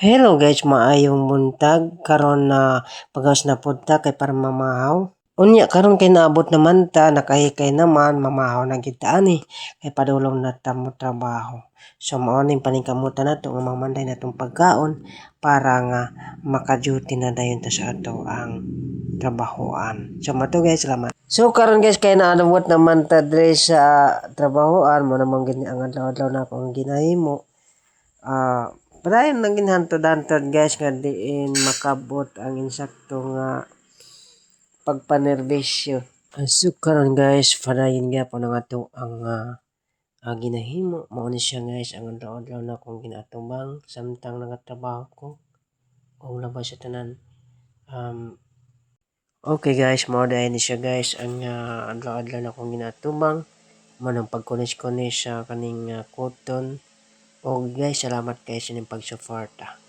Hello guys, maayong buntag karon na pagawas na punta kay para mamahaw. Unya karon kay naabot naman ta nakahikay naman mamahaw na gid ta ani kay padulong na ta mo trabaho. So mao ning paningkamutan nato nga mamanday natong pagkaon para nga maka-duty na dayon ta sa ato ang trabahoan. So mato guys, salamat. So karon guys kay naabot naman ta dre sa trabahoan mo namang gini ang adlaw-adlaw na akong ginahimo. Ah, Padayon lang ginhantod-hantod guys nga diin makabot ang insakto nga pagpanerbisyo. So karon guys, padayon gyapon ang ato ang ah, ah, ginahimo. Mao ni siya guys ang adlaw-adlaw na akong ginatubang samtang nagatrabaho ko. O labas sa tanan. Um, okay guys, mao ni siya guys ang ah, adlaw-adlaw na akong ginatubang. Manang pagkunis-kunis sa kaning ah, cotton. O guys, salamat guys sa inyong pagsuporta.